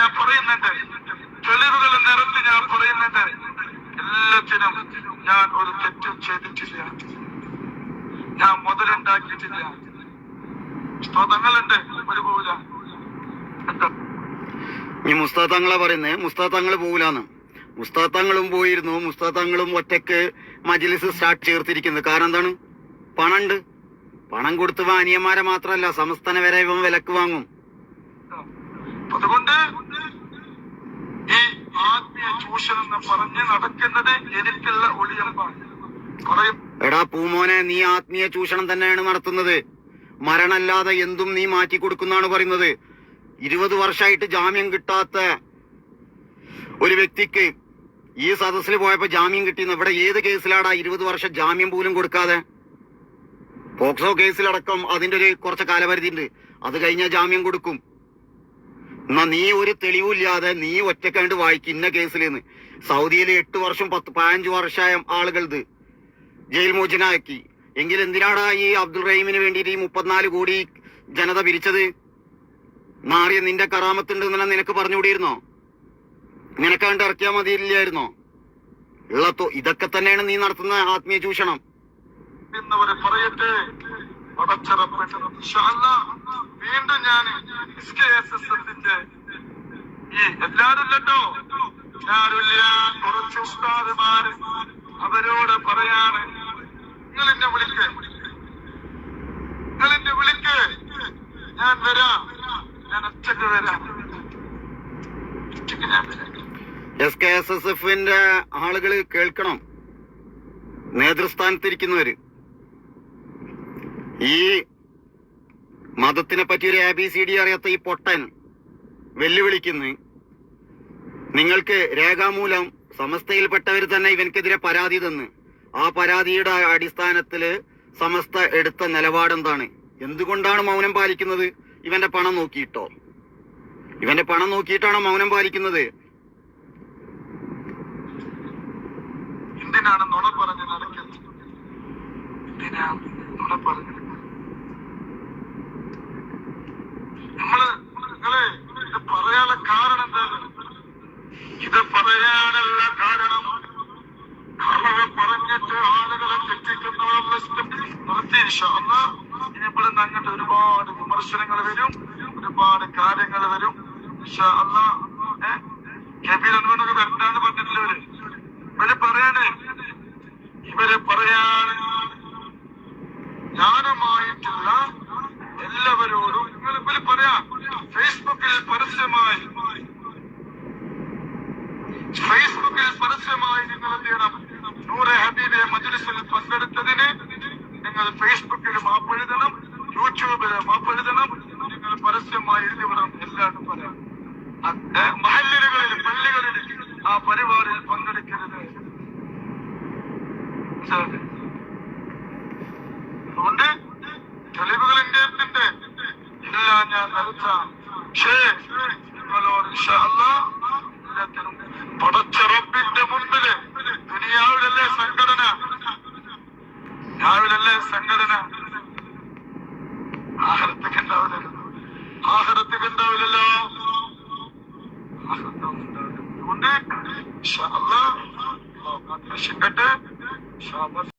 ഞാൻ പറയുന്നുണ്ട്. തെളിവുകൾ നിരത്തി ഞാൻ പറയുന്നുണ്ട്. എല്ലാത്തിനും ഞാൻ ഒരു തെറ്റും ചെയ്തിട്ടില്ല. ഞാൻ മുതലുണ്ടാക്കിയിട്ടില്ല. സ്തോത്രങ്ങളുണ്ട് ഒരു പോവില്ല ഈ മുസ്താദ് തങ്ങളെ പറയുന്നത് മുസ്താദ് തങ്ങൾ പോകില്ലാന്ന് മുസ്താദ് തങ്ങളും പോയിരുന്നു. മുസ്താത്താങ്ങളും ഒറ്റയ്ക്ക് മജിലിസ് സ്റ്റാർട്ട് ചേർത്തിരിക്കുന്നത് കാരണം എന്താണ്? പണമുണ്ട്. പണം കൊടുത്ത് വാനിയന്മാരെ മാത്രമല്ല സമസ്തന വരെ ഇവൻ വിലക്ക് വാങ്ങും. അതുകൊണ്ട് ഈ ആത്മീയ ചൂഷണം പറഞ്ഞ് നടക്കുന്നത് എനിക്കുള്ള ഒളിയമ്പാണ്. എടാ പൂമോനെ നീ ആത്മീയ ചൂഷണം തന്നെയാണ് നടത്തുന്നത്. മരണല്ലാതെ എന്തും നീ മാറ്റി കൊടുക്കുന്നാണ് പറയുന്നത്. ഇരുപത് വർഷമായിട്ട് ജാമ്യം കിട്ടാത്ത ഒരു വ്യക്തിക്ക് ഈ സദസ്സിൽ പോയപ്പോ ജാമ്യം കിട്ടിയെന്ന്. ഇവിടെ ഏത് കേസിലാടാ ഇരുപത് വർഷം ജാമ്യം പോലും കൊടുക്കാതെ? പോക്സോ കേസിലടക്കം അതിന്റെ ഒരു കുറച്ച് കാലപരിധി ഉണ്ട് അത് കഴിഞ്ഞാൽ ജാമ്യം കൊടുക്കും. എന്നാ നീ ഒരു തെളിവില്ലാതെ നീ ഒറ്റക്കണ്ട് വായിക്കും ഇന്ന കേസിലെന്ന്. സൗദിയിൽ എട്ട് വർഷം പത്ത് പതിനഞ്ച് വർഷമായ ആളുകളത് ജയിൽ മോചനാക്കി എങ്കിൽ എന്തിനാണ് ഈ അബ്ദുൾ റഹീമിന് വേണ്ടിയിട്ട് ഈ മുപ്പത്തിനാല് കോടി ജനത പിരിച്ചത്? മാറിയ നിന്റെ കറാമത്തുണ്ട് എന്നാ നിനക്ക് പറഞ്ഞുകൂടിയിരുന്നോ? നിനക്കാണ്ട് ഇറക്കിയാൽ മതിയില്ലായിരുന്നോ? ഉള്ള തൊ- ഇതൊക്കെ തന്നെയാണ് നീ നടത്തുന്ന ആത്മീയ ചൂഷണം. പറയട്ടെ. വീണ്ടും ഞാൻ എല്ലാരും ഇല്ലട്ടോ ഞാനില്ല കുറച്ച് ഉസ്താദുമാര് അവരോട് പറയാണ്. നിങ്ങൾ എന്നെ വിളിക്ക്. നിങ്ങൾ എന്നെ വിളിക്ക്. ഞാൻ വരാം. ഞാൻ ഒറ്റയ്ക്ക് വരാം. എസ് കെ എസ് എസ് എഫിന്റെ ആളുകൾ കേൾക്കണം. നേതൃസ്ഥാനത്തിരിക്കുന്നവര്. ഈ മതത്തിനെ പറ്റി ഒരു എ ബി സി ഡി അറിയാത്ത ഈ പൊട്ടൻ വെല്ലുവിളിക്കുന്നു. നിങ്ങൾക്ക് രേഖാമൂലം സമസ്തയിൽപ്പെട്ടവർ തന്നെ ഇവനക്കെതിരെ പരാതി തന്ന്. ആ പരാതിയുടെ അടിസ്ഥാനത്തിൽ സമസ്ത എടുത്ത നിലപാടെന്താണ്? എന്തുകൊണ്ടാണ് മൗനം പാലിക്കുന്നത്? ഇവന്റെ പണം നോക്കിയിട്ടോ? ഇവന്റെ പണം നോക്കിയിട്ടാണോ മൗനം പാലിക്കുന്നത്? എന്തിനാണ് നുണ പറഞ്ഞ് നടക്കുന്നത്? എന്തിനാ നുണ പറഞ്ഞ് നമ്മൾ നിങ്ങളെ ഇത് പറയാനുള്ള കാരണം എന്താണ് ഇത് പറയാനുള്ള കാരണം. കളവ് പറഞ്ഞിട്ട് ആളുകളെ തെറ്റിക്കുന്നവരെ നിർത്തി. ഇനി ഇവിടെ നിന്ന് അങ്ങോട്ട് ഒരുപാട് വിമർശനങ്ങൾ വരും. ഒരുപാട് കാര്യങ്ങൾ വരും. അല്ലാ ഏഹ് കബീർ അനുവനൊക്കെ വരണ്ടാന്ന് പറഞ്ഞിട്ടില്ല ഇവർ? ഇവർ പറയണേ. ഇവർ പറയാൻ ജ്ഞാനമായിട്ടുള്ള എല്ലാവരോടും നിങ്ങൾ ഇവർ പറയാ ഫേസ്ബുക്കിൽ പരസ്യമായി ഫേസ്ബുക്കിൽ പരസ്യമായി നിങ്ങൾ എന്ത് ചെയ്യണം നൂറെ ഹബീബെ മജുലിസിൽ പങ്കെടുത്തതിന് നിങ്ങൾ ഫേസ്ബുക്കിൽ മാപ്പെഴുതണം യൂട്യൂബിൽ മാപ്പെഴുതണം നിങ്ങൾ പരസ്യമായി എഴുതി വിടണം എല്ലാവരും പറയാം. മഹല്ലുകളിൽ പള്ളികളിൽ ആ പരിപാടിയിൽ പങ്കെടുക്കരുത്? അതുകൊണ്ട് തെളിവുകൾ ഇന്ത്യത്തിന്റെ എല്ലാം ഞാൻ നൽകാം പക്ഷേ നിങ്ങളോട് ഇൻഷാ അല്ലാ സംഘടന. ആഹാരത്തൊക്കെ ഉണ്ടാവില്ലല്ലോ. ആഹാരത്തൊക്കെ ഉണ്ടാവില്ലല്ലോ. അതുകൊണ്ട് ഷാബാസ്